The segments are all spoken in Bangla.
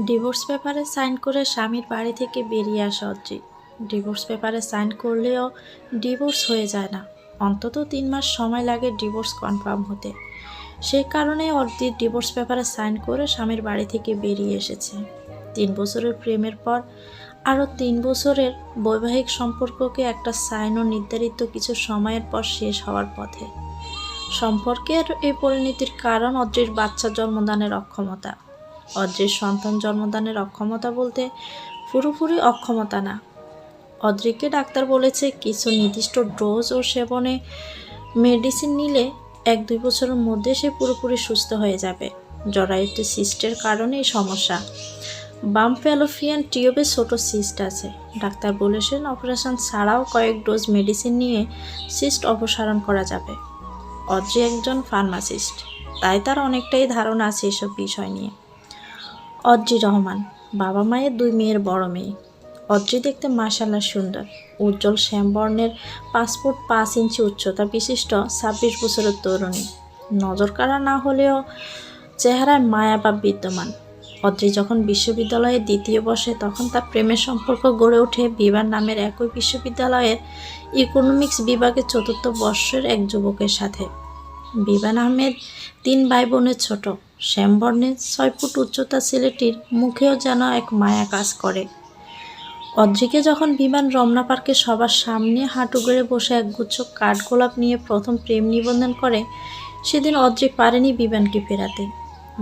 ডিভোর্স পেপারে সাইন করে স্বামীর বাড়ি থেকে বেরিয়ে আসা অদ্রি ডিভোর্স পেপারে সাইন করলেও ডিভোর্স হয়ে যায় না। অন্তত তিন মাস সময় লাগে ডিভোর্স কনফার্ম হতে। সে কারণে অদ্রির ডিভোর্স পেপারে সাইন করে স্বামীর বাড়ি থেকে বেরিয়ে এসেছে। তিন বছরের প্রেমের পর আরও তিন বছরের বৈবাহিক সম্পর্ককে একটা সাইন ও নির্ধারিত কিছু সময়ের পর শেষ হওয়ার পথে। সম্পর্কের এই পরিণতির কারণ অদ্রির বাচ্চা জন্মদানের অক্ষমতা। অদ্রির সন্তান জন্মদানের অক্ষমতা বলতে পুরোপুরি অক্ষমতা না। অদ্রিকে ডাক্তার বলেছে কিছু নির্দিষ্ট ডোজ ও সেবনে মেডিসিন নিলে এক দুই বছরের মধ্যে সে পুরোপুরি সুস্থ হয়ে যাবে। জরায়ুতে সিস্টের কারণে এই সমস্যা। বাম ফ্যালোফিয়ান টিউবে ছোট সিস্ট আছে। ডাক্তার বলেছেন অপারেশন ছাড়াও কয়েক ডোজ মেডিসিন নিয়ে সিস্ট অপসারণ করা যাবে। অদ্রি একজন ফার্মাসিস্ট। তাই তার অনেকটাই ধারণা আছে এসব বিষয় নিয়ে। অদ্রি রহমান, বাবা মায়ের দুই মেয়ের বড় মেয়ে। অদ্রি দেখতে মাশাল্লাহ সুন্দর, উজ্জ্বল শ্যামবর্ণের ফুট পাঁচ ইঞ্চি উচ্চতা বিশিষ্ট ছাব্বিশ বছরের তরুণী। নজর কাড়া না হলেও চেহারায় মায়া বা বিদ্যমান। অদ্রি যখন বিশ্ববিদ্যালয়ে দ্বিতীয় বর্ষে, তখন তার প্রেমের সম্পর্ক গড়ে ওঠে বিবার নামের একই বিশ্ববিদ্যালয়ের ইকোনমিক্স বিভাগের চতুর্থ বর্ষের এক যুবকের সাথে। বিবান আহমেদ তিন ভাই বোনের ছোট। শ্যামবর্ণের ছয় ফুট উচ্চতা ছেলেটির মুখেও যেন এক মায়া কাজ করে। অদ্রিকে যখন বিমান রমনা পার্কে সবার সামনে হাঁটু গেড়ে বসে একগুচ্ছ কাঠগোলাপ নিয়ে প্রথম প্রেম নিবন্ধন করে, সেদিন অদ্রি পারেনি বিমানকে ফেরাতে।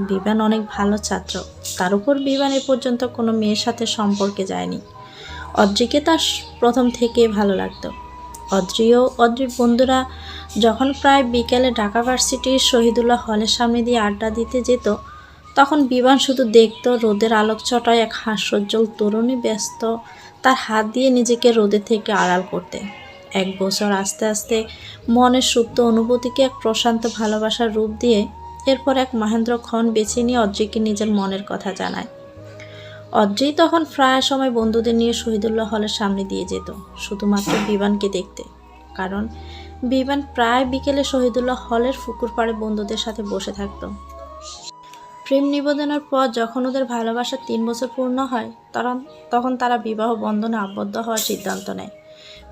বিমান অনেক ভালো ছাত্র। তার উপর বিমান এ পর্যন্ত কোনো মেয়ের সাথে সম্পর্কে যায়নি। অদ্রিকে তার প্রথম থেকে ভালো লাগতো। অদ্রিও অদ্রির বন্ধুরা যখন প্রায় বিকেলে ঢাকা ভার্সিটির শহীদুল্লাহ হলের সামনে দিয়ে আড্ডা দিতে যেত, তখন বিমান শুধু দেখত রোদের আলোক ছটায় এক হাস্যজ্জ্বল তরুণী ব্যস্ত, তার হাত দিয়ে নিজেকে রোদে থেকে আড়াল করতে। এক বছর আস্তে আস্তে মনের সুপ্ত অনুভূতিকে এক প্রশান্ত ভালোবাসার রূপ দিয়ে এরপর এক মহেন্দ্র ক্ষণ বেছে নিয়ে অদ্রিকে নিজের মনের কথা জানায়। অদ্রি তখন প্রায় সময় বন্ধুদের নিয়ে শহীদুল্লাহ হলের সামনে দিয়ে যেত, শুধুমাত্র বিমানকে দেখতে। কারণ বিমান প্রায় বিকেলে শহীদুল্লাহ হলের পুকুর পাড়ে বন্ধুদের সাথে বসে থাকতো। প্রেম নিবেদনের পর যখন ওদের ভালোবাসার তিন বছর পূর্ণ হয় তখন তখন তারা বিবাহ বন্ধনে আবদ্ধ হওয়ার সিদ্ধান্ত নেয়।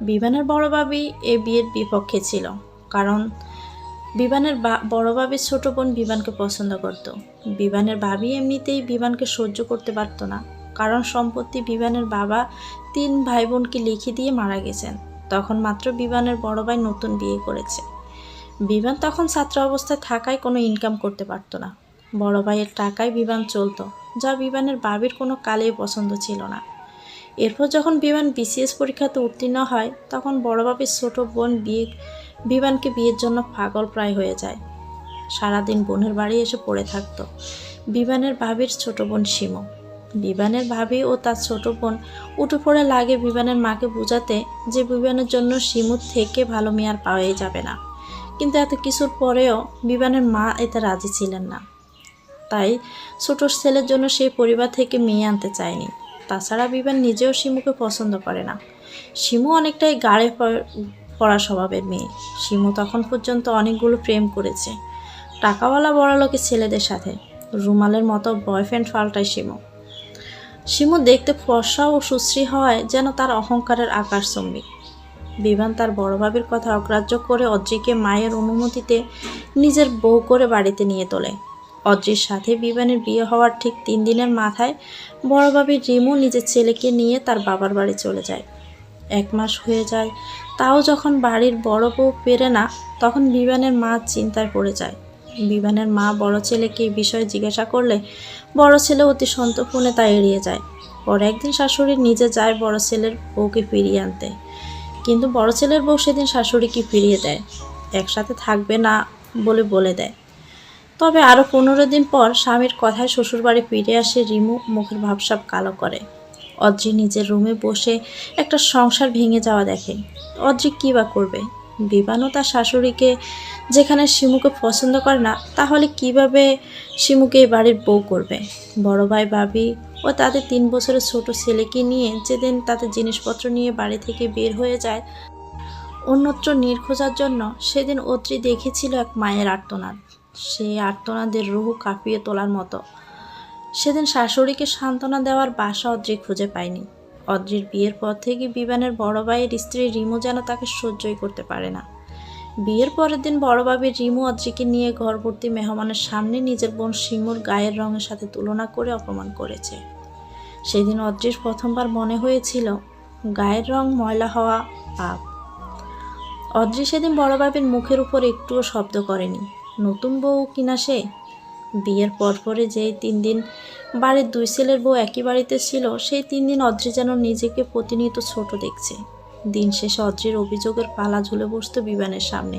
বিমানের বড় ভাবি এ বিয়ের বিপক্ষে ছিল, কারণ বিমানের বা- বড় ভাবির ছোট বোন বিমানকে পছন্দ করত। বিমানের ভাবি এমনিতেই বিমানকে সহ্য করতে পারতো না, কারণ সম্পত্তি বিমানের বাবা তিন ভাই বোনকে লিখে দিয়ে মারা গেছেন। তখন মাত্র বিমানের বড় ভাই নতুন বিয়ে করেছে। বিমান তখন ছাত্র অবস্থায় থাকায় কোনো ইনকাম করতে পারতো না। বড় ভাইয়ের টাকায় বিমান চলতো, যা বিমানের বাবির কোনো কালেই পছন্দ ছিল না। এরপর যখন বিমান বিসিএস পরীক্ষাতে উত্তীর্ণ হয়, তখন বড় বাবির ছোট বোন বিয়ে বিমানকে বিয়ের জন্য পাগল প্রায় হয়ে যায়। সারাদিন বোনের বাড়ি এসে পড়ে থাকতো। বিমানের ভাবির ছোট বোন শিমু। বিমানের ভাবি ও তার ছোট বোন উঠে পড়ে লাগে বিমানের মাকে বোঝাতে যে বিমানের জন্য শিমুর থেকে ভালো মেয়ে আর পাওয়াই যাবে না। কিন্তু এত কিছুর পরেও বিমানের মা এতে রাজি ছিলেন না। তাই ছোট ছেলের জন্য সেই পরিবার থেকে মেয়ে আনতে চায়নি। তাছাড়া বিমান নিজেও শিমুকে পছন্দ করে না। শিমু অনেকটাই গাড়ে পড়া স্বভাবের মেয়ে। শিমু তখন পর্যন্ত অনেকগুলো প্রেম করেছে। টাকাওয়ালা বড়লোকের ছেলেদের সাথে। রুমালের মতো বয়ফ্রেন্ড পাল্টায় শিমু। শিমু দেখতে ফর্সা ও সুশ্রী হওয়ায় যেন তার অহংকারের আকাশ আকাশচম্বী বিমান তার বড় ভাবির কথা অগ্রাহ্য করে অদ্রিকে মায়ের অনুমতিতে নিজের বউ করে বাড়িতে নিয়ে তোলে। অদ্রির সাথে বিমানের বিয়ে হওয়ার ঠিক তিন দিনের মাথায় বড় ভাবি রিমু নিজের ছেলেকে নিয়ে তার বাবার বাড়ি চলে যায়। এক মাস হয়ে যায় তাও যখন বাড়ির বড় বউ পেরে না, তখন বিমানের মা চিন্তায় পড়ে যায়। বিমানের মা বড় ছেলেকে এই বিষয়ে জিজ্ঞাসা করলে, বড় ছেলে অতি সন্তর্পণে তা এড়িয়ে যায়। পরে একদিন শাশুড়ি নিজে যায় বড় ছেলের বউকে ফিরিয়ে আনতে। কিন্তু বড় ছেলের বউ সেদিন শাশুড়িকে ফিরিয়ে দেয়। একসাথে থাকবে না বলে বলে দেয়। তবে আরও পনেরো দিন পর স্বামীর কথায় শ্বশুরবাড়ি ফিরে আসে রিমু, মুখের ভাবসাব কালো করে। অদ্রি নিজের রুমে বসে একটা সংসার ভেঙে যাওয়া দেখে। অদ্রি কী বা করবে? বিমানও তার শাশুড়িকে যেখানে শিমুকে পছন্দ করে না, তাহলে কীভাবে শিমুকে এই বাড়ির বউ করবে? বড় ভাই বাবি ও তাদের তিন বছরের ছোট ছেলেকে নিয়ে যেদিন তাদের জিনিসপত্র নিয়ে বাড়ি থেকে বের হয়ে যায়, অন্যত্র নির্খোঁজার জন্য সেদিন অত্রি দেখেছিল এক মায়ের আর্তনাদ। সেই আর্তনাদের রুহু কাঁপিয়ে তোলার মতো। সেদিন শাশুড়িকে সান্ত্বনা দেওয়ার বাসা অদ্রি খুঁজে পায়নি। অদ্রির বিয়ের পর থেকে বিমানের বড় ভাইয়ের স্ত্রী রিমু যেন তাকে সহ্যই করতে পারে না। বিয়ের পরের দিন বড় ভাবি রিমু অদ্রিকে নিয়ে ঘরভর্তি মেহমানের সামনে নিজের বোন শিমুর গায়ের রঙের সাথে তুলনা করে অপমান করেছে। সেদিন অদ্রির প্রথমবার মনে হয়েছিল, গায়ের রং ময়লা হওয়া পাপ। অদ্রি সেদিন বড় বাবির মুখের উপর একটুও শব্দ করেনি। নতুন বউ কিনা সে? বিয়ের পরপরে যেই তিন দিন বাড়ির দুই ছেলের বউ একই বাড়িতে ছিল, সেই তিন দিন অদ্রি যেন নিজেকে প্রতিনিয়ত ছোট দেখছে। দিন শেষে অদ্রির অভিযোগের পালা ঝুলে বসতো বিমানের সামনে।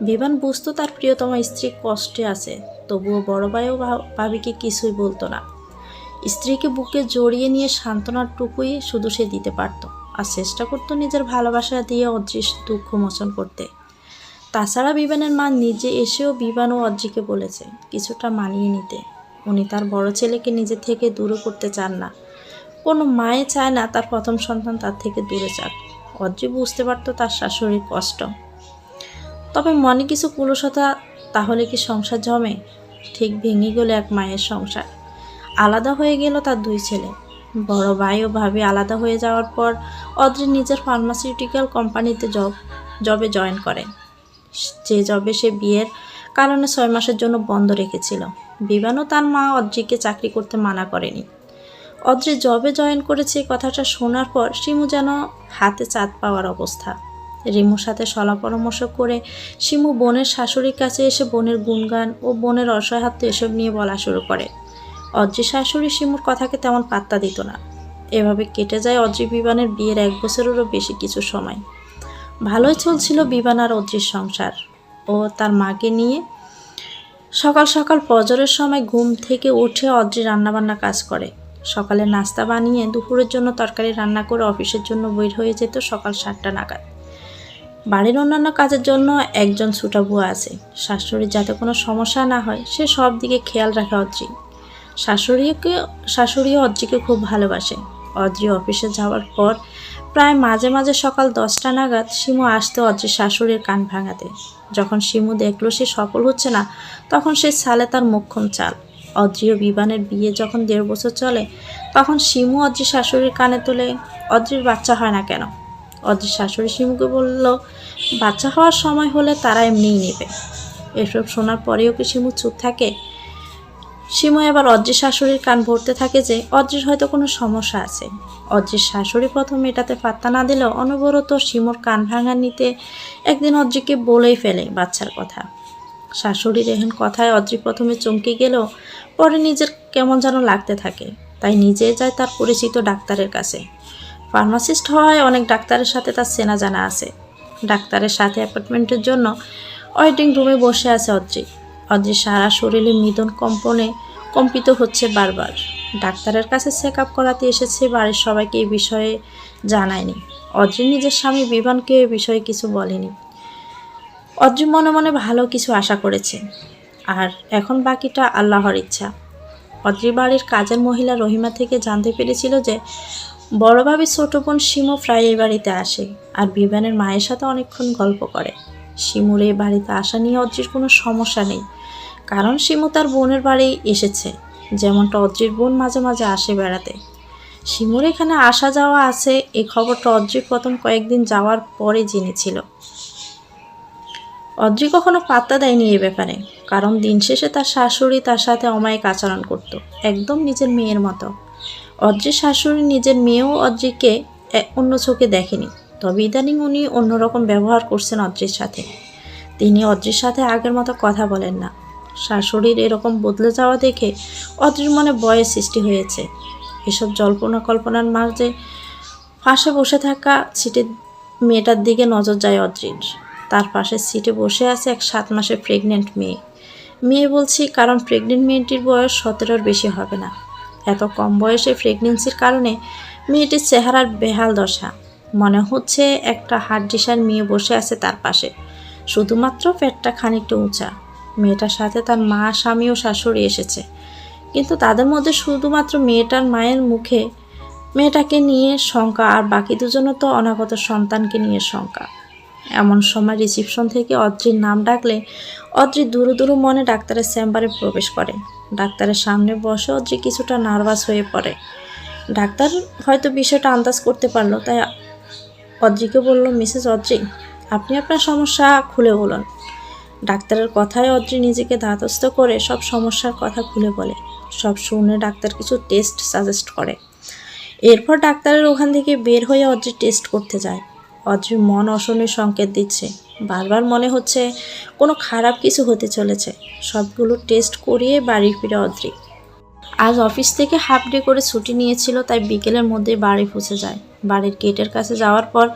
বিমান বুঝতো তার প্রিয়তম স্ত্রী কষ্টে আছে, তবুও বড় ভাইও ভাবিকে কিছুই বলতো না। স্ত্রীকে বুকে জড়িয়ে নিয়ে সান্ত্বনার টুকুই শুধু সে দিতে পারত, আর চেষ্টা করতো নিজের ভালোবাসা দিয়ে অদৃশ্য দুঃখ মোচন করতে। তাছাড়া বিবানের মা নিজে এসেও বিবান ও অদ্রিকে বলেছে কিছুটা মানিয়ে নিতে। উনি তার বড় ছেলেকে নিজে থেকে দূরে করতে চান না। কোনো মায়ে চায় না তার প্রথম সন্তান তার থেকে দূরে যাক। অদ্রি বুঝতে পারতো তার শাশুড়ির কষ্ট। তবে মনে কিছু কুলসতা, তাহলে কি সংসার জমে? ঠিক ভেঙে গেল এক মায়ের সংসার। আলাদা হয়ে গেল তার দুই ছেলে। বড় ভাই ও ভাবি আলাদা হয়ে যাওয়ার পর অদ্রি নিজের ফার্মাসিউটিক্যাল কোম্পানিতে জব জবে জয়েন করে। যে জবে সে বিয়ের কারণে ছয় মাসের জন্য বন্ধ রেখেছিল। বিবানও তার মা অদ্রিকে চাকরি করতে মানা করেনি। অদ্রি জবে জয়েন করেছে কথাটা শোনার পর শিমু যেন হাতে চাঁদ পাওয়ার অবস্থা। রিমুর সাথে সলা পরামর্শ করে শিমু বোনের শাশুড়ির কাছে এসে বোনের গুণগান ও বোনের অসহায়ত্ব এসব নিয়ে বলা শুরু করে। অদ্রি শাশুড়ি শিমুর কথাকে তেমন পাত্তা দিত না। এভাবে কেটে যায় অদ্রি বিবানের বিয়ের এক বছরেরও বেশি কিছু সময়। ভালোই চলছিল বিবান আর অদ্রির সংসার ও তার মাকে নিয়ে। সকাল সকাল ফজরের সময় ঘুম থেকে উঠে অদ্রি রান্নাবান্না কাজ করে। সকালে নাস্তা বানিয়ে দুপুরের জন্য তরকারি রান্না করে অফিসের জন্য বের হয়ে যেত সকাল সাতটা নাগাদ। বাড়ির অন্যান্য কাজের জন্য একজন ছুটা বুয়া আছে। শাশুড়ির যাতে কোনো সমস্যা না হয়, সে সব দিকে খেয়াল রাখে অদ্রি। শাশুড়িকে শাশুড়িও অদ্রিকে খুব ভালোবাসে। অদ্রি অফিসে যাওয়ার পর প্রায় মাঝে মাঝে সকাল দশটা নাগাদ শিমু আসতে অদ্রির শাশুড়ির কান ভাঙাতে। যখন শিমু দেখল সে সফল হচ্ছে না, তখন সে ছালে তার মোক্ষম চাল। অদ্রি ও বিবানের বিয়ে যখন দেড় বছর চলে, তখন শিমু অদ্রির শাশুড়ির কানে তুলে, অদ্রির বাচ্চা হয় না কেন? অদ্রির শাশুড়ি শিমুকে বলল, বাচ্চা হওয়ার সময় হলে তারা এমনিই নেবে। এসব শোনার পরেও কি শিমু চুপ থাকে? শিমু আবার অদ্রির শাশুড়ির কান ভরতে থাকে যে অদ্রির হয়তো কোনো সমস্যা আছে। অদ্রির শাশুড়ি প্রথম এটাতে পাত্তা না দিলেও অনবরত শিমুর কান ভাঙা নিতে একদিন অদ্রিকে বলেই ফেলে বাচ্চার কথা। শাশুড়ির এহেন কথায় অদ্রি প্রথমে চমকে গেলেও পরে নিজের কেমন যেন লাগতে থাকে। তাই নিজে যায় তার পরিচিত ডাক্তারের কাছে। ফার্মাসিস্ট হওয়ায় অনেক ডাক্তারের সাথে তার চেনা জানা আছে। ডাক্তারের সাথে অ্যাপয়েন্টমেন্টের জন্য ওয়েটিং রুমে বসে আছে অদ্রি অদ্রি সারা শরীরে মিদন কম্পনে কম্পিত হচ্ছে বারবার। ডাক্তারের কাছে চেক আপ করাতে এসেছে, বাড়ির সবাইকে এই বিষয়ে জানায়নি। অদ্রি নিজের স্বামী বিভানকে এ বিষয়ে কিছু বলেনি। অদ্রি মনে মনে ভালো কিছু আশা করেছে। আর এখন বাকিটা আল্লাহর ইচ্ছা। অদ্রি বাড়ির কাজের মহিলা রহিমা থেকে জানতে পেরেছিল যে বড়ভাবে ছোট বোন শিমু প্রায় এই বাড়িতে আসে। আর বিভানের মায়ের সাথে অনেকক্ষণ গল্প করে। শিমুর এই বাড়িতে আসা নিয়ে অদ্রির কোনো সমস্যা নেই। কারণ শিমু তার বোনের বাড়ি এসেছে, যেমনটা অদ্রির বোন মাঝে মাঝে আসে বেড়াতে। শিমুর এখানে আসা যাওয়া আছে এই খবরটা অদ্রি প্রথম কয়েকদিন যাওয়ার পরে জেনেছিল। অদ্রি কখনো পাত্তা দেয়নি এ ব্যাপারে, কারণ দিন শেষে তার শাশুড়ি তার সাথে অমায়িক আচরণ করত, একদম নিজের মেয়ের মতো। অদ্রির শাশুড়ি নিজের মেয়েও অদ্রিকে অন্য চোখে দেখেনি। তবে ইদানিং উনি অন্যরকম ব্যবহার করছেন অদ্রির সাথে। তিনি অদ্রির সাথে আগের মতো কথা বলেন না। শাশুড়ির এরকম বদলে যাওয়া দেখে অদ্রির মনে বয়ের সৃষ্টি হয়েছে। এসব জল্পনা কল্পনার মাঝে পাশে বসে থাকা সিটের মেয়েটার দিকে নজর যায় অদ্রির। তার পাশের সিটে বসে আছে এক সাত মাসের প্রেগনেন্ট মেয়ে। মেয়ে বলছি, কারণ প্রেগনেন্ট মেয়েটির বয়স সতেরোর বেশি হবে না। এত কম বয়সে প্রেগনেন্সির কারণে মেয়েটির চেহারার বেহাল দশা। মনে হচ্ছে একটা হাড্ডিসার মেয়ে বসে আছে তার পাশে। শুধুমাত্র পেটটা খানিকটা উঁচা। মেয়েটার সাথে তার মা, স্বামী ও শাশুড়ি এসেছে। কিন্তু তাদের মধ্যে শুধুমাত্র মেয়েটার মায়ের মুখে মেয়েটাকে নিয়ে শঙ্কা, আর বাকি দুজনও তো অনাগত সন্তানকে নিয়ে শঙ্কা। এমন সময় রিসিপশন থেকে অদ্রির নাম ডাকলে অদ্রি দুরু দুরু মনে ডাক্তারের চেম্বারে প্রবেশ করে। ডাক্তারের সামনে বসে অদ্রি কিছুটা নার্ভাস হয়ে পড়ে। ডাক্তার হয়তো বিষয়টা আন্দাজ করতে পারল, তাই অদ্রিকে বলল, মিসেস অদ্রি, আপনি আপনার সমস্যা খুলে বলুন। ডাক্তারের কথায় অদ্রি নিজেকে ধাতস্থ করে সব সমস্যার কথা খুলে বলে। সব শুনে ডাক্তার কিছু টেস্ট সাজেস্ট করে। এরপর ডাক্তারের ওখান থেকে বের হয়ে অদ্রি টেস্ট করতে যায়। অদ্রির মন অশনের সংকেত দিচ্ছে। বারবার মনে হচ্ছে কোনো খারাপ কিছু হতে চলেছে। সবগুলো টেস্ট করিয়ে বাড়ি ফিরে অদ্রি। আজ অফিস থেকে হাফ ডে করে ছুটি নিয়েছিল, তাই বিকেলের মধ্যে বাড়ি পৌঁছে যায়। বাড়ির গেটের কাছে যাওয়ার পর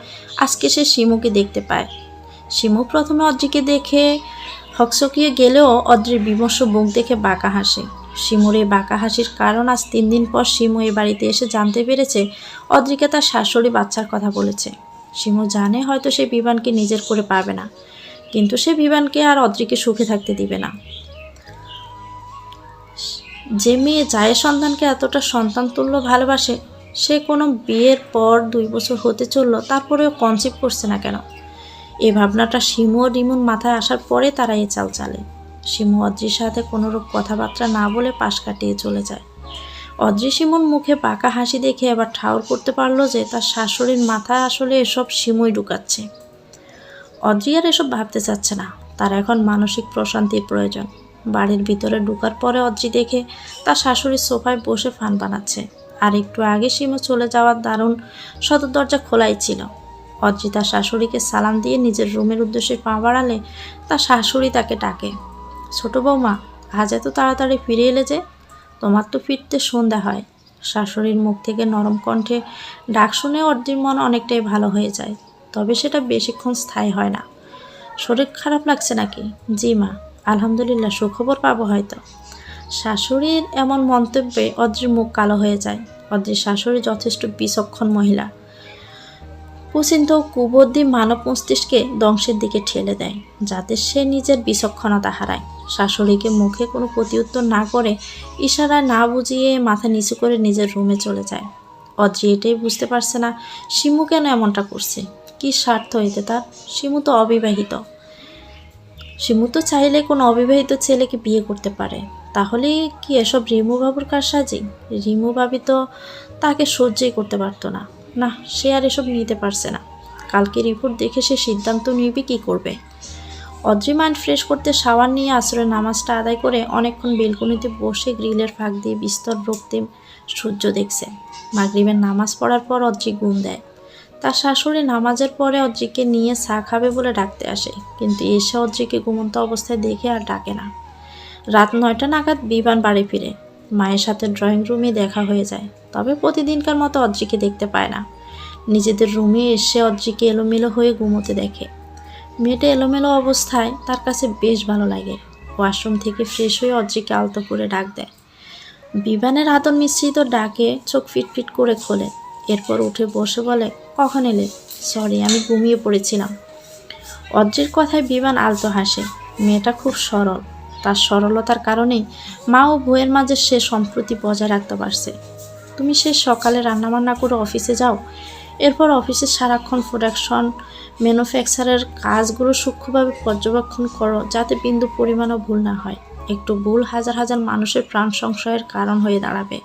আজকে সে শিমুকে দেখতে পায়। শিমু প্রথমে অদ্রিকে দেখে হকসকিয়ে গেলেও অদ্রির বিমর্ষ বুক দেখে বাঁকা হাসে। শিমুর এই বাঁকা হাসির কারণ আজ তিন দিন পর শিমু এই বাড়িতে এসে জানতে পেরেছে অদ্রিকে তার শাশুড়ি বাচ্চার কথা বলেছে। শিমু জানে হয়তো সে বিমানকে নিজের করে পাবে না, কিন্তু সে বিমানকে আর অদ্রিকে সুখে থাকতে দিবে না। যে মেয়ে জায়ের সন্তানকে এতটা সন্তান তুল্য ভালোবাসে, সে কোনো বিয়ের পর দুই বছর হতে চলল, তারপরেও কনসিভ করছে না কেন? এই ভাবনাটা শিমু ও রিমুর মাথায় আসার পরে তারা এ চাল চালে। শিমু অদ্রির সাথে কোনোরূপ কথাবার্তা না বলে পাশ কাটিয়ে চলে যায়। অদ্রি শিমুর মুখে পাকা হাসি দেখে এবার ঠাউর করতে পারল যে তার শাশুড়ির মাথায় আসলে এসব শিমুই ঢুকাচ্ছে। অদ্রি আর এসব ভাবতে চাচ্ছে না। তার এখন মানসিক প্রশান্তির প্রয়োজন। বাড়ির ভিতরে ঢুকার পরে অদ্রি দেখে তার শাশুড়ির সোফায় বসে ফান বানাচ্ছে। আর একটু আগে শিমু চলে যাওয়ার দারুণ সদর দরজা খোলাই ছিল। অদ্রি তার শাশুড়িকে সালাম দিয়ে নিজের রুমের উদ্দেশ্যে পা বাড়ালে তার শাশুড়ি তাকে ডাকে, ছোট বৌমা, আজ এত তাড়াতাড়ি ফিরে এলে যে? তোমার তো ফিরতে সন্ধ্যা হয়। শাশুড়ির মুখ থেকে নরম কণ্ঠে ডাক শুনে অর্জির মন অনেকটাই ভালো হয়ে যায়, তবে সেটা বেশিক্ষণ স্থায়ী হয় না। শরীর খারাপ লাগছে নাকি? জি মা। আলহামদুলিল্লাহ, সুখবর পাবো হয়তো। শাশুড়ির এমন মন্তব্যে অদ্রির মুখ কালো হয়ে যায়। অদ্রির শাশুড়ি যথেষ্ট বিচক্ষণ মহিলা। কুচিন্ত কুবুদ্ধি মানব মস্তিষ্কে ধ্বংসের দিকে ঠেলে দেয়, যাতে সে নিজের বিচক্ষণতা হারায়। শাশুড়িকে মুখে কোনো প্রতিউত্তর না করে ইশারায় না বুঝিয়ে মাথা নিচু করে নিজের রুমে চলে যায়। অদ্রি এটাই বুঝতে পারছে না, শিমু কেন এমনটা করছে? কি স্বার্থ হইতে তার? শিমু তো অবিবাহিত। শিমু তো চাইলে কোনো অবিবাহিত ছেলেকে বিয়ে করতে পারে। তাহলে কি এসব রিমু বাবুর কারসাজি? রিমু বাবি তো তাকে সহ্যই করতে পারতো না। না, সে আর এসব নিতে পারছে না। কালকে রিপোর্ট দেখে সে সিদ্ধান্ত নিবে কি করবে? অদ্রি মাইন্ড ফ্রেশ করতে শাওয়ার নিয়ে আসরে নামাজটা আদায় করে অনেকক্ষণ বেলকনিতে বসে গ্রিলের ফাঁক দিয়ে বিস্তর রক্তিম সূর্য দেখছে। মাগরিবের নামাজ পড়ার পর অদ্রি ঘুম দেয়। তার শাশুড়ি নামাজের পরে অদ্রিকে নিয়ে চা খাবে বলে ডাকতে আসে, কিন্তু এসে অদ্রিকে ঘুমন্ত অবস্থায় দেখে আর ডাকে না। রাত নয়টা নাগাদ বিমান বাড়ি ফিরে। মায়ের সাথে ড্রয়িং রুমে দেখা হয়ে যায়, তবে প্রতিদিনকার মতো অদ্রিকে দেখতে পায় না। নিজেদের রুমে এসে অদ্রিকে এলোমেলো হয়ে ঘুমোতে দেখে। মেয়েটা এলোমেলো অবস্থায় তার কাছে বেশ ভালো লাগে। ওয়াশরুম থেকে ফ্রেশ হয়ে অদ্রিকে আলতো করে ডাক দেয়। বিমানের আদর মিশ্রিত ডাকে চোখ ফিটফিট করে খোলে। এরপর উঠে বসে বলে, কখন এলে? সরি, আমি ঘুমিয়ে পড়েছিলাম। অদ্রির কথায় বিমান আলতো হাসে, মেয়েটা খুব সরল। তার সরলতার কারণেই মা ও বউয়ের মাঝে সে সম্প্রতি বজায় রাখতে পারছে। তুমি সে সকালে রান্নাবান্না করে অফিসে যাও। এরপর অফিসে সারাক্ষণ প্রোডাকশন, ম্যানুফ্যাকচারের কাজগুলো সূক্ষ্মভাবে পর্যবেক্ষণ করো, যাতে বিন্দু পরিমাণও ভুল না হয়। একটু ভুল হাজার হাজার মানুষের প্রাণ সংশয়ের কারণ হয়ে দাঁড়াবে।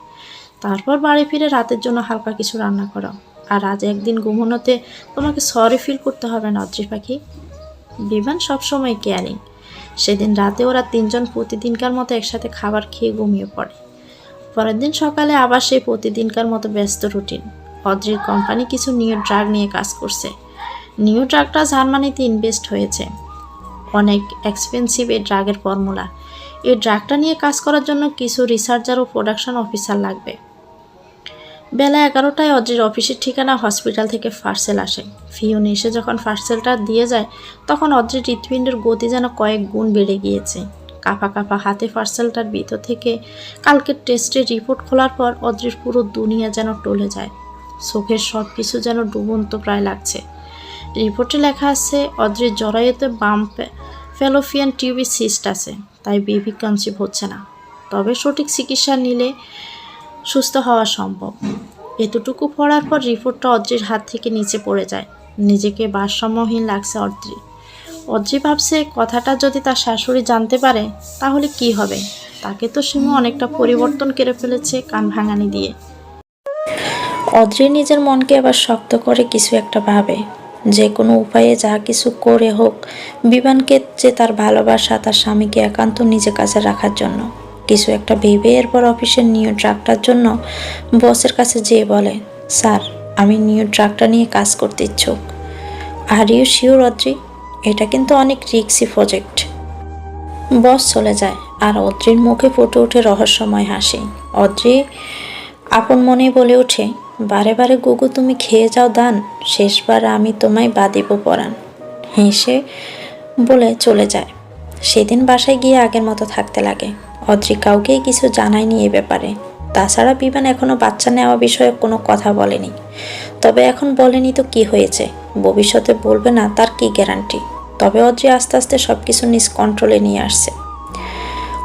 তারপর বাড়ি ফিরে রাতের জন্য হালকা কিছু রান্না করো। আর আজ একদিন ঘুমানোতে তোমাকে সরি ফিল করতে হবে না অদ্রি পাখি। বিমান সবসময় কেয়ারিং সেদিন রাতে ওরা তিনজন প্রতিদিনকার মতো একসাথে খাবার খেয়ে ঘুমিয়ে পড়ে। পরের দিন সকালে আবার সেই প্রতিদিনকার মতো ব্যস্ত রুটিন অদ্রির কোম্পানি কিছু নিউ ড্রাগ নিয়ে কাজ করছে। নিউ ড্রাগটা জার্মানিতে ইনভেস্ট হয়েছে। অনেক এক্সপেন্সিভ এই ড্রাগের ফর্মুলা এই ড্রাগটা নিয়ে কাজ করার জন্য কিছু রিসার্চার ও প্রোডাকশন অফিসার লাগবে। বেলা এগারোটায় অদ্রির অফিসের ঠিকানা হসপিটাল থেকে ফার্সেল আসে। ফিওন এসে যখন ফার্সেলটা দিয়ে যায়, তখন অদ্রির হৃৎপিণ্ডের গতি যেন কয়েক গুণ বেড়ে গিয়েছে। কাঁপা কাঁপা হাতে পার্সেলটার ভিতর থেকে কালকের টেস্টের রিপোর্ট খোলার পর অদ্রির পুরো দুনিয়া যেন টলে যায়। চোখের সব কিছু যেন ডুবন্ত প্রায় লাগছে। রিপোর্টে লেখা আছে অদ্রির জরায়ুতে বাম ফেলোফিয়ান টিউবি সিস্ট আছে, তাই বেবি কনসিভ হচ্ছে না। তবে সঠিক চিকিৎসা নিলে সুস্থ হওয়া সম্ভব। এতটুকু পড়ার পর রিপোর্টটা অদ্রির হাত থেকে নিচে পড়ে যায়। নিজেকে ভারসাম্যহীন লাগছে অদ্রি। অদ্রি ভাবছে, কথাটা যদি তার শাশুড়ি জানতে পারে, তাহলে কি হবে? তাকে তো শিমু অনেকটা পরিবর্তন কেড়ে ফেলেছে কান ভাঙানি দিয়ে। অদ্রি নিজের মনকে আবার শক্ত করে কিছু একটা ভাবে। যে কোনো উপায়ে যা কিছু করে হোক, বিমানকে যে তার ভালোবাসা, তার স্বামীকে একান্ত নিজের কাছে রাখার জন্য। কিছু একটা ভেবে এরপর অফিসের নিউ ট্রাকটার জন্য বসের কাছে যেয়ে বলে, স্যার, আমি নিউ ট্রাকটা নিয়ে কাজ করতে ইচ্ছুক। Are you sure, Adri? এটা কিন্তু অনেক রিক্সি প্রজেক্ট। বস চলে যায়, আর অদ্রির মুখে ফুটে ওঠে রহস্যময় হাসি। অদ্রি আপন মনে বলে ওঠে, বারে বারে গুগু, তুমি খেয়ে যাও দান, শেষবার আমি তোমায় বাদিব পরাণ। হেসে বলে চলে যায়। সেদিন বাসায় গিয়ে আগের মতো থাকতে লাগে। অদ্রি কাউকেই কিছু জানায়নি এ ব্যাপারে। তাছাড়া বিমান এখনও বাচ্চা নেওয়া বিষয়ে কোনো কথা বলেনি। তবে এখন বলেনি তো কি হয়েছে? ভবিষ্যতে বলবে না তার কি গ্যারান্টি? তবে অদ্রি আস্তে আস্তে সব কিছু নিজ কন্ট্রোলে নিয়ে আসছে।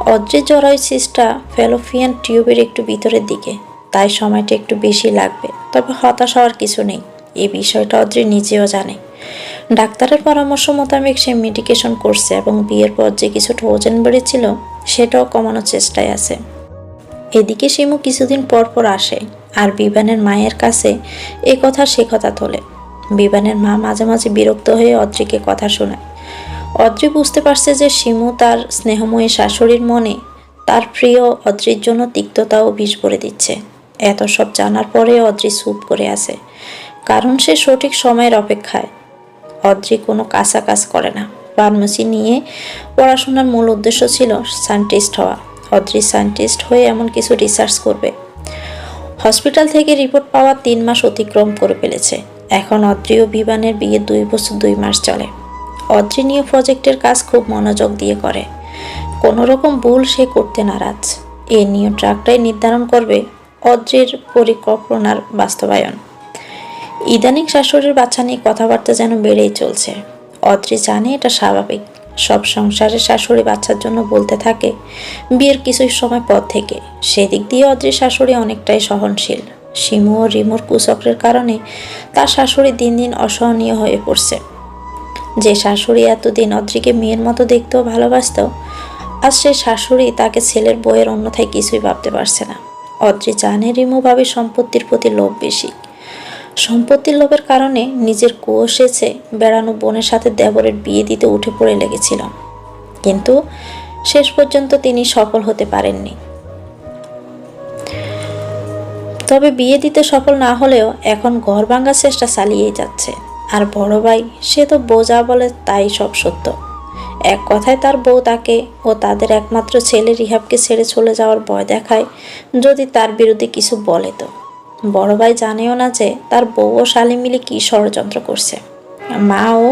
অদ্রির জরায়ু সিসটা ফেলোফিয়ান টিউবের একটু ভিতরের দিকে। তাই সময়টা একটু বেশি লাগবে। তবে হতাশ হওয়ার কিছু নেই। এই বিষয়টা অদ্রি নিজেও জানে। ডাক্তারের পরামর্শ মোতাবেক সে মেডিকেশন করছে এবং বিয়ের পর যে কিছুটা ওজন বেড়েছিল, সেটাও কমানোর চেষ্টায় আছে। এদিকে শিমু কিছুদিন পর পর আসে আর বিবানের মায়ের কাছে এ কথা সে কথা তোলে। বিবানের মা মাঝে মাঝে বিরক্ত হয়ে অদ্রিকে কথা শোনায়। অদ্রি বুঝতে পারছে যে শিমু তার স্নেহময়ী শাশুড়ির মনে তার প্রিয় অদ্রির জন্য তিক্ততা ও বিষ ভরে দিচ্ছে। এত সব জানার পরে অদ্রি চুপ করে আছে। কারণ সে সঠিক সময়ের অপেক্ষায়। অদ্রি কোনো কাঁচা কাজ করে না। ফার্মেসি নিয়ে পড়াশোনার মূল উদ্দেশ্য ছিল সায়েন্টিস্ট হওয়া। অদ্রি সায়েন্টিস্ট হয়ে এমন কিছু রিসার্চ করবে। হসপিটাল থেকে রিপোর্ট পাওয়া তিন মাস অতিক্রম করে ফেলেছে। এখন অদ্রি ও বিমানের বিয়ে দুই বছর দুই মাস চলে। অদ্রি নিয়ে প্রজেক্টের কাজ খুব মনোযোগ দিয়ে করে। কোনো রকম ভুল সে করতে নারাজ। এ নিয়ে ট্রাকটাই নির্ধারণ করবে অদ্রির পরিকল্পনার বাস্তবায়ন। ইদানিং শাশুড়ির বাচ্চা নিয়ে কথাবার্তা যেন বেড়েই চলছে। অদ্রি জানে এটা স্বাভাবিক। সব সংসারে শাশুড়ি বাচ্চার জন্য বলতে থাকে, বিয়ের কিছু সময় পর থেকে। সেদিক দিয়ে অদ্রির শাশুড়ি অনেকটাই সহনশীল। শিমু ও রিমুর কুচক্রের কারণে তার শাশুড়ি দিন দিন অসহনীয় হয়ে পড়ছে। যে শাশুড়ি এতদিন অদ্রিকে মেয়ের মতো দেখতেও ভালোবাসত, আজ সে শাশুড়ি তাকে ছেলের বইয়ের অন্যথায় কিছুই ভাবতে পারছে না। অদ্রি জানে রিমু ভাবে সম্পত্তির প্রতি লোভ বেশি। সম্পত্তির লোভের কারণে নিজের কুয়ো সেচে বেড়ানো বোনের সাথে দেবরের বিয়ে দিতে উঠে পড়ে লেগেছিল। কিন্তু শেষ পর্যন্ত তিনি সফল হতে পারেননি। তবে বিয়ে দিতে সফল না হলেও এখন ঘর ভাঙার চেষ্টা চালিয়েই যাচ্ছে। আর বড় ভাই, সে তো বোঝা বলে তাই সব সত্য। এক কথায় তার বউ তাকে ও তাদের একমাত্র ছেলে রিহাবকে ছেড়ে চলে যাওয়ার ভয় দেখায় যদি তার বিরুদ্ধে কিছু বলে তো। বড় ভাই জানেও না যে তার বউ ও শালি মিলে কী ষড়যন্ত্র করছে। মা ও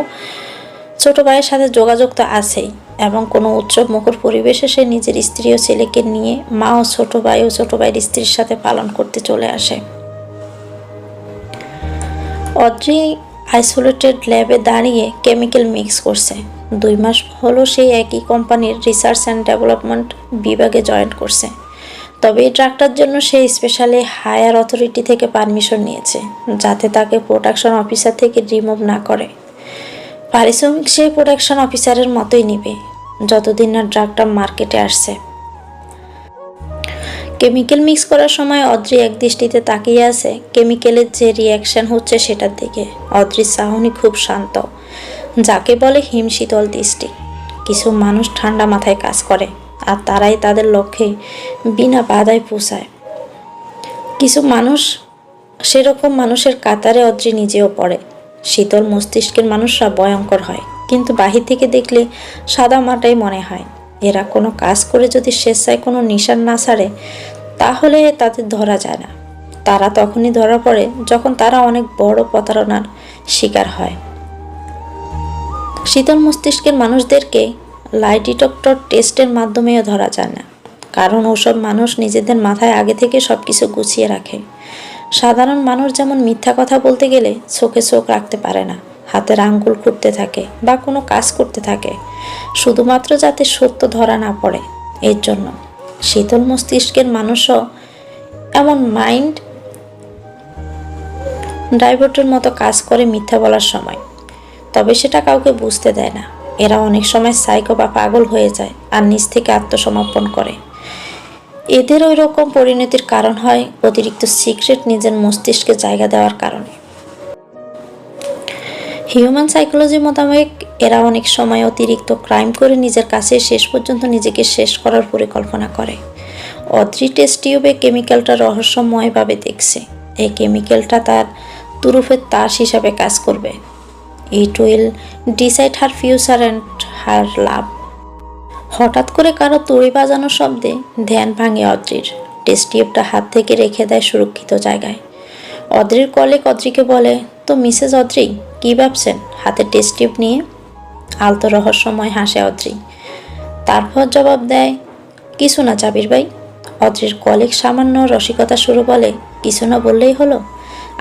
ছোট ভাইয়ের সাথে যোগাযোগ তো আছেই এবং কোনো উৎসব মুখর পরিবেশে সে নিজের স্ত্রী ও ছেলেকে নিয়ে মা ও ছোট ভাই ও ছোট ভাইয়ের স্ত্রীর সাথে পালন করতে চলে আসে। অদ্রি আইসোলেটেড ল্যাবে দাঁড়িয়ে কেমিক্যাল মিক্স করছে। দুই মাস হলো সেই একই কোম্পানির রিসার্চ অ্যান্ড ডেভেলপমেন্ট বিভাগে জয়েন করছে। তবে এই ট্রাকটার জন্য সে স্পেশালি হায়ার অথরিটি থেকে পারমিশন নিয়েছে, যাতে তাকে প্রোডাকশন অফিসার থেকে রিমুভ না করে। পারিশ্রমিক সে প্রোডাকশন অফিসারের মতোই নিবে, যতদিন না ড্রাগটা মার্কেটে আসছে। কেমিক্যাল মিক্স করার সময় অদ্রি এক দৃষ্টিতে তাকিয়ে আছে কেমিক্যালের যে রিয়াকশন হচ্ছে সেটার দিকে। অদ্রির চাহনি খুব শান্ত, যাকে বলে হিমশীতল দৃষ্টি। কিছু মানুষ ঠান্ডা মাথায় কাজ করে। আর তারাই তাদের লক্ষ্যে বিনা বাধায় পৌঁছায়। কিছু মানুষ সেরকম মানুষের কাতারে অদ্রি নিজেও পড়ে। শীতল মস্তিষ্কের মানুষরা ভয়ঙ্কর হয়, কিন্তু বাহির থেকে দেখলে সাদা মাটাই মনে হয়। এরা কোনো কাজ করে যদি স্বেচ্ছায় কোনো নিশান না ছাড়ে, তাহলে তাদের ধরা যায় না। তারা তখনই ধরা পড়ে যখন তারা অনেক বড় প্রতারণার শিকার হয়। শীতল মস্তিষ্কের মানুষদেরকে লাই ডিটেক্টর টেস্টের মাধ্যমেও ধরা যায় না। কারণ ওসব মানুষ নিজেদের মাথায় আগে থেকে সব কিছু গুছিয়ে রাখে। সাধারণ মানুষ যেমন মিথ্যা কথা বলতে গেলে চোখে চোখ রাখতে পারে না, হাতের আঙ্গুল খুঁড়তে থাকে বা কোনো কাজ করতে থাকে। শুধুমাত্র যাতে সত্য ধরা না পড়ে, এর জন্য। শীতল মস্তিষ্কের মানুষও এমন মাইন্ড ড্রাইভারটির মতো কাজ করে মিথ্যা বলার সময়। তবে সেটা কাউকে বুঝতে দেয় না। এরা অনেক সময় সাইকো বা পাগল হয়ে যায় আর নিজ থেকে আত্মসমর্পণ করে। এদের ওই রকম পরিণতির কারণ হয় অতিরিক্ত সিক্রেট নিজের মস্তিষ্কে জায়গা দেওয়ার কারণে। হিউম্যান সাইকোলজি মোতাবেক এরা অনেক সময় অতিরিক্ত ক্রাইম করে নিজের কাছে শেষ পর্যন্ত নিজেকে শেষ করার পরিকল্পনা করে। অদ্রি টেস্ট টিউবে কেমিক্যালটা রহস্যময়ভাবে দেখছে। এই কেমিক্যালটা তার তুরুফের তাস হিসাবে কাজ করবে। It will decide her future and her love হঠাৎ করে কারও তুড়ি বাজানোর শব্দে ধ্যান ভাঙে অদ্রির। টেস্ট টিউবটা হাত থেকে রেখে দেয় সুরক্ষিত জায়গায়। অদ্রির কলেক অদ্রিকে বলে, তো মিসেস অদ্রি, কী ভাবছেন? হাতে টেস্ট টিউব নিয়ে? আলতো রহস্যময় হাসে অদ্রি। তারপর জবাব দেয়, কিছু না চাবির ভাই। অদ্রির কলিগ সামান্য রসিকতা শুরু বলে, কিছু না বললেই হলো?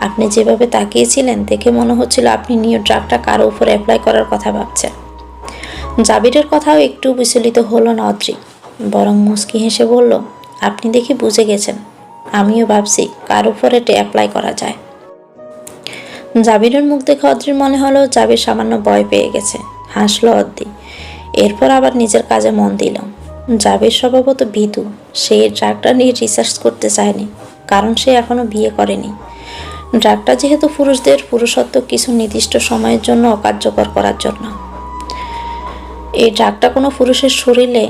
আপনি যেভাবে তাকিয়েছিলেন দেখে মনে হচ্ছিল আপনি নিউ ড্রাগটা কারও উপর অ্যাপ্লাই করার কথা ভাবছেন। জাবিরের কথাও একটু বিচলিত হলো না অদ্রি, বরং মুস্কি হেসে বলল, আপনি দেখি বুঝে গেছেন, আমিও ভাবছি কার উপর এটা অ্যাপ্লাই করা যায়। জাবিরের মুখ দেখে অদ্রির মনে হলো জাবির সামান্য ভয় পেয়ে গেছে, হাসলো অদ্রি। এরপর আবার নিজের কাজে মন দিল। জাবির স্বভাবত ভীতু, সে ড্রাগটা নিয়ে রিসার্চ করতে চায়নি, কারণ সে এখনও বিয়ে করেনি। ড্রাগটা যেহেতু পুরুষদের, পুরুষত্ব কিছু নির্দিষ্ট সময়ের জন্য অকার্যকর করার জন্য। এই ড্রাগটা কোনো পুরুষের শরীরে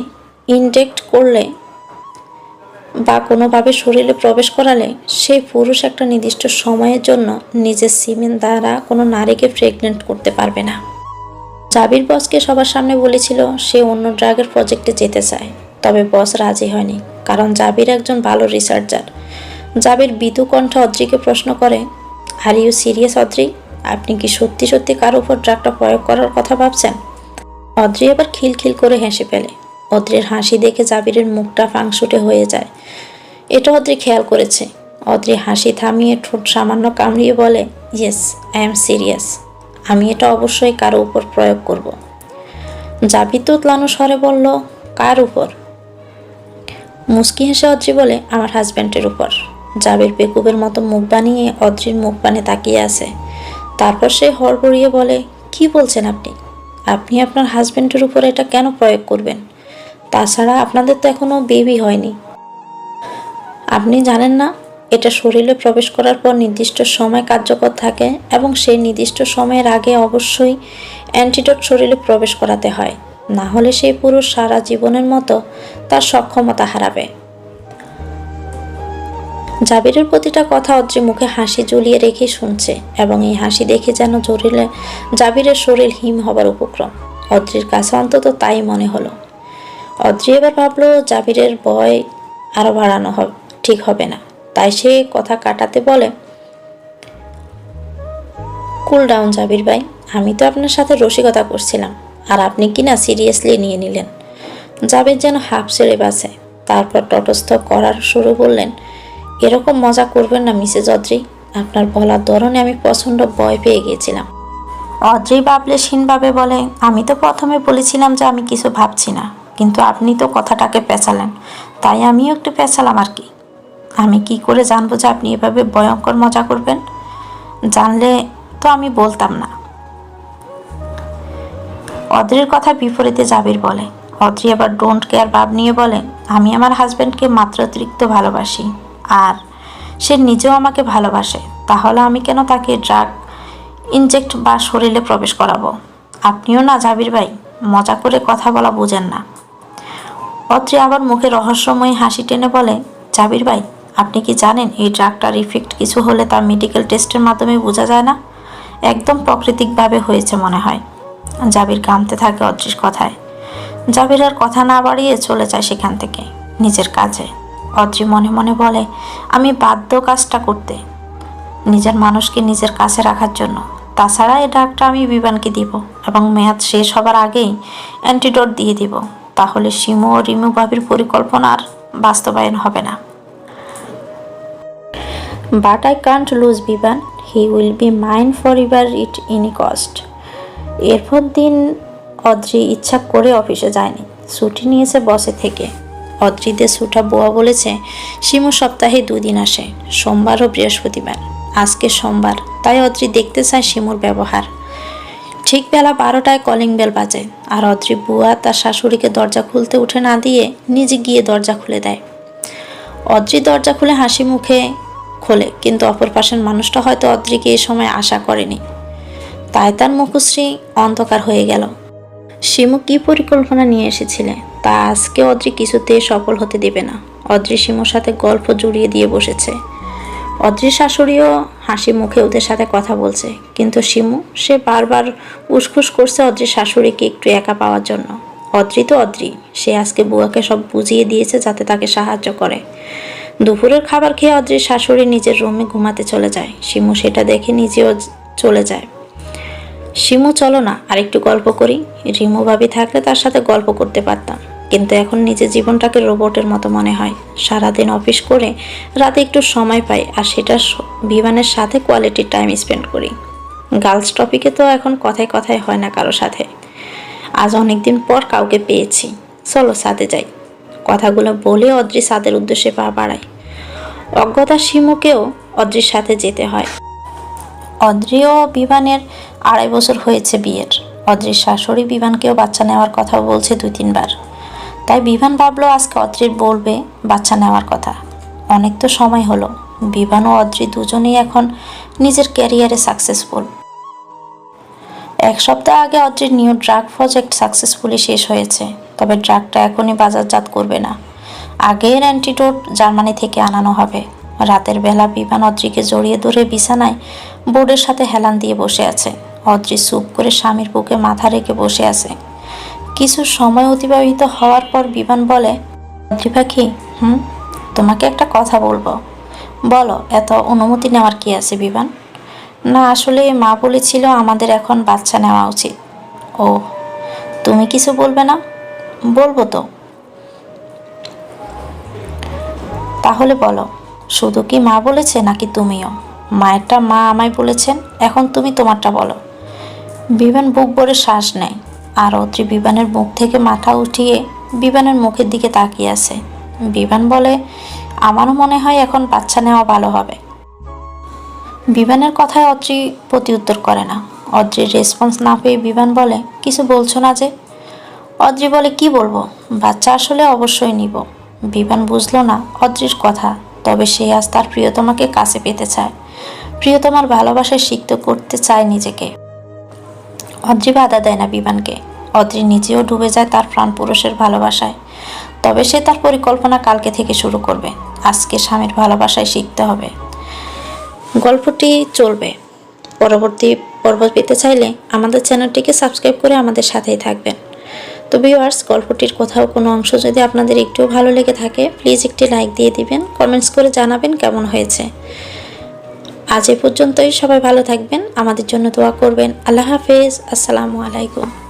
ইনজেক্ট করলে বা কোনোভাবে শরীরে প্রবেশ করালে সেই পুরুষ একটা নির্দিষ্ট সময়ের জন্য নিজের সিমেন দ্বারা কোনো নারীকে প্রেগনেন্ট করতে পারবে না। জাবির বসকে সবার সামনে বলেছিল, সে অন্য ড্রাগের প্রজেক্টে যেতে চায়। তবে বস রাজি হয়নি, কারণ জাবির একজন ভালো রিসার্চার জাবির বিতু কণ্ঠ অদ্রিকে প্রশ্ন করে আর ইউ সিরিয়াস অদ্রি? আপনি কি সত্যি সত্যি কার উপর ড্রাগটা প্রয়োগ করার কথা ভাবছেন? অদ্রি এবার খিলখিল করে হেসে ফেলে। অদ্রির হাসি দেখে জাবিরের মুখটা ফাংসুটে হয়ে যায়। এটা অদ্রি খেয়াল করেছে। অদ্রি হাসি থামিয়ে ঠোঁট সামান্য কামড়িয়ে বলে ইয়েস আই এম সিরিয়াস আমি এটা অবশ্যই কারও উপর প্রয়োগ করব। জাবি তুতলানো স্বরে বলল, কার উপর? মুস্কি হেসে অদ্রি বলে, আমার হাজব্যান্ডের উপর। জাবির বেকুবের মতো মুখ বানিয়ে অদ্রির মুখ বানে তাকিয়ে আছে। তারপর সে হড়বড়িয়ে বলে, কি বলছেন আপনি? আপনি আপনার হাজব্যান্ডের উপর এটা কেন প্রয়োগ করবেন? তাছাড়া আপনাদের তো এখনও বেবি হয়নি। আপনি জানেন না, এটা শরীরে প্রবেশ করার পর নির্দিষ্ট সময় কার্যকর থাকে এবং সেই নির্দিষ্ট সময়ের আগে অবশ্যই অ্যান্টিডোট শরীরে প্রবেশ করাতে হয়। না হলে সেই পুরুষ সারা জীবনের মতো তার সক্ষমতা হারাবে। জাবিরের প্রতিটা কথা অদ্রি মুখে হাসি ঝুলিয়ে রেখে শুনছে এবং এই হাসি দেখে যেন জরিলে, জাবিরের শরীর হিম হবার উপক্রম। অদ্রির কাছে অন্তত তাই মনে হলো। অদ্রি এবার ভাবলো, জাবিরের ভয় আরও বাড়ানো হবে, ঠিক হবে না। তাই সে কথা কাটাতে বলে কুল ডাউন জাবির ভাই। আমি তো আপনার সাথে রসিকতা করছিলাম, আর আপনি কি না সিরিয়াসলি নিয়ে নিলেন। জাবির যেন হাফ ছেড়ে বাসে তারপর তটস্থ করার শুরু করলেন এরকম মজা করবেন না, মিসেস অদ্রি। আপনার বলার ধরনে আমি প্রচণ্ড ভয় পেয়ে গিয়েছিলাম অদ্রি বাবলেশহীনভাবে বলে, আমি তো প্রথমে বলেছিলাম যে আমি কিছু ভাবছি না, কিন্তু আপনি তো কথাটাকে পেঁচালেন। তাই আমিও একটু পেঁচালাম আর কি। আমি কি করে জানব যে আপনি এভাবে ভয়ঙ্কর মজা করবেন? জানলে তো আমি বলতাম না। অদ্রির কথা বিপরীতে জাবির বলে। অদ্রি আবার ডোন্ট কেয়ার ভাব নিয়ে বলে, আমি আমার হাজব্যান্ডকে মাত্রাতিরিক্ত ভালোবাসি। আর সে নিজেও আমাকে ভালোবাসে। তাহলে আমি কেন তাকে ড্রাগ ইনজেক্ট বা শরীরে প্রবেশ করাবো? আপনিও না জাবির ভাই, মজা করে কথা বলা বুঝেন না। অত্রি আবার মুখে রহস্যময় হাসি টেনে বলে, জাবির ভাই, আপনি কি জানেন এই ড্রাগটার ইফেক্ট কিছু হলে তার মেডিকেল টেস্টের মাধ্যমে বোঝা যায় না? একদম প্রাকৃতিকভাবে হয়েছে মনে হয়। জাবির কামতে থাকে অদৃশ কথায়। জাবির আর কথা না বাড়িয়ে চলে যায় সেখান থেকে, নিজের কাজে। অদ্রি মনে মনে বলে, আমি বাধ্য কাজটা করতে, নিজের মানুষকে নিজের কাছে রাখার জন্য। তাছাড়া এই ডাকটা আমি বিমানকে দিব এবং মেয়াদ শেষ হবার আগেই অ্যান্টিডোট দিয়ে দিব। তাহলে শিমু ও রিমু বাবির পরিকল্পনার বাস্তবায়ন হবে না। But I can't lose Biban he will be mind forever it ইনি কস্ট এরপর দিন অদ্রি ইচ্ছা করে অফিসে যায়নি। ছুটি নিয়েছে বসে থেকে। অদ্রিদের সুটা বুয়া বলেছে, শিমু সপ্তাহে দুদিন আসে, সোমবার ও বৃহস্পতিবার। আজকে সোমবার, তাই অদ্রি দেখতে চায় শিমুর ব্যবহার। ঠিক বেলা বারোটায় কলিং বেল বাজে, আর অদ্রি বুয়া তার শাশুড়িকে দরজা খুলতে উঠে না দিয়ে নিজে গিয়ে দরজা খুলে দেয়। অদ্রি দরজা খুলে হাসি মুখে খোলে, কিন্তু অপর পাশের মানুষটা হয়তো অদ্রিকে এই সময় আশা করেনি। তাই তার মুখশ্রী অন্ধকার হয়ে গেল। শিমু কি পরিকল্পনা নিয়ে এসেছিলে? তা আজকে অদ্রি কিছুতে সফল হতে দেবে না। অদ্রি শিমুর সাথে গল্প জড়িয়ে দিয়ে বসেছে। অদ্রি শাশুড়িও হাসি মুখে ওদের সাথে কথা বলছে। কিন্তু শিমু, সে বারবার উসখুস করছে অদ্রি শাশুড়িকে একটু একা পাওয়ার জন্য। অদ্রি তো অদ্রি। সে আজকে বুয়াকে সব বুঝিয়ে দিয়েছে যাতে তাকে সাহায্য করে। দুপুরের খাবার খেয়ে অদ্রির শাশুড়ি নিজের রুমে ঘুমাতে চলে যায়। শিমু সেটা দেখে নিজেও চলে যায়। শিমু চলো না, আরেকটু গল্প করি। রিমু ভাবি থাকলে তার সাথে গল্প করতে পারতাম। কিন্তু এখন নিজের জীবনটাকে রোবটের মতো মনে হয়। সারাদিন অফিস করে রাতে একটু সময় পাই আর সেটা বিমানের সাথে কোয়ালিটি টাইম স্পেন্ড করি। গার্লস টপিকে তো এখন কথায় কথায় হয় না কারও সাথে। আজ অনেক দিন পর কাউকে পেয়েছি। চলো সাথে যাই। কথাগুলো বলে অদ্রি সাদের উদ্দেশ্যে পা বাড়ায় অজ্ঞতা শিমুকেও অদ্রির সাথে যেতে হয়। অদ্রি ও বিমানের আড়াই বছর হয়েছে বিয়ের। অদ্রির শাশুড়ি বিমানকেও বাচ্চা নেওয়ার কথা বলছে দুই, তিনবার। তাই বিমান ভাবলো, আজকে অদ্রির বলবে বাচ্চা নেওয়ার কথা। অনেক তো সময় হলো। বিমান ও অদ্রি দুজনেই এখন নিজের ক্যারিয়ারে সাকসেসফুল এক সপ্তাহ আগে অদ্রির নিউ ড্রাগ প্রজেক্ট সাকসেসফুলি শেষ হয়েছে। তবে ড্রাগটা এখনই বাজারজাত করবে না। আগের অ্যান্টিডোট জার্মানি থেকে আনানো হবে। রাতের বেলা বিমান অদ্রিকে জড়িয়ে ধরে বিছানায় বোর্ডের সাথে হেলান দিয়ে বসে আছে। অদ্রি চুপ করে স্বামীর বুকে মাথা রেখে বসে আছে। কিছু সময় অতিবাহিত হওয়ার পর বিমান বলে, অদ্রি পাখি, হুম? তোমাকে একটা কথা বলব। বলো, এত অনুমতি নেওয়ার কি আছে বিমান? না, আসলে মা বলেছিল আমাদের এখন বাচ্চা নেওয়া উচিত। ও, তুমি কিছু বলবে না? বলব তো। তাহলে বলো, শুধু কি মা বলেছে নাকি তুমিও? মায়েরটা মা আমায় বলেছেন, এখন তুমি তোমারটা বলো। বিমান বুক ভরে শ্বাস নেয়। আর অত্রি বিমানের মুখ থেকে মাথা উঠিয়ে বিমানের মুখের দিকে তাকিয়ে আছে। বিমান বলে, আমারও মনে হয় এখন বাচ্চা নেওয়া ভালো হবে। বিমানের কথায় অত্রি প্রতি উত্তর করে না। অদ্রির রেসপন্স না পেয়ে বিমান বলে, কিছু বলছো না যে? অদ্রি বলে, কি বলব? বাচ্চা আসলে অবশ্যই নিব। বিমান বুঝলো না অদ্রির কথা, তবে সে আজ তার প্রিয়তমাকে কাছে পেতে চায়। প্রিয়তমার ভালোবাসায় সিক্ত করতে চায় নিজেকে। অদ্রি বাধা দেয় না বিমানকে। অদ্রি নিজেও ডুবে যায় তার প্রাণ পুরুষের ভালোবাসায়। তবে সে তার পরিকল্পনা কালকে থেকে শুরু করবে। আজকে স্বামীর ভালোবাসায় শিখতে হবে। গল্পটি চলবে। পরবর্তী পর্ব পেতে চাইলে আমাদের চ্যানেলটিকে সাবস্ক্রাইব করে আমাদের সাথেই থাকবেন। তো ভিউয়ার্স, গল্পটির কোথাও কোনো অংশ যদি আপনাদের একটু ভালো লেগে থাকে, প্লিজ একটি লাইক দিয়ে দিবেন, কমেন্টস করে জানাবেন কেমন হয়েছে। আজ এ পর্যন্তই সবাই ভালো থাকবেন আমাদের জন্য দোয়া করবেন। আল্লাহ হাফেজ আসসালামু আলাইকুম।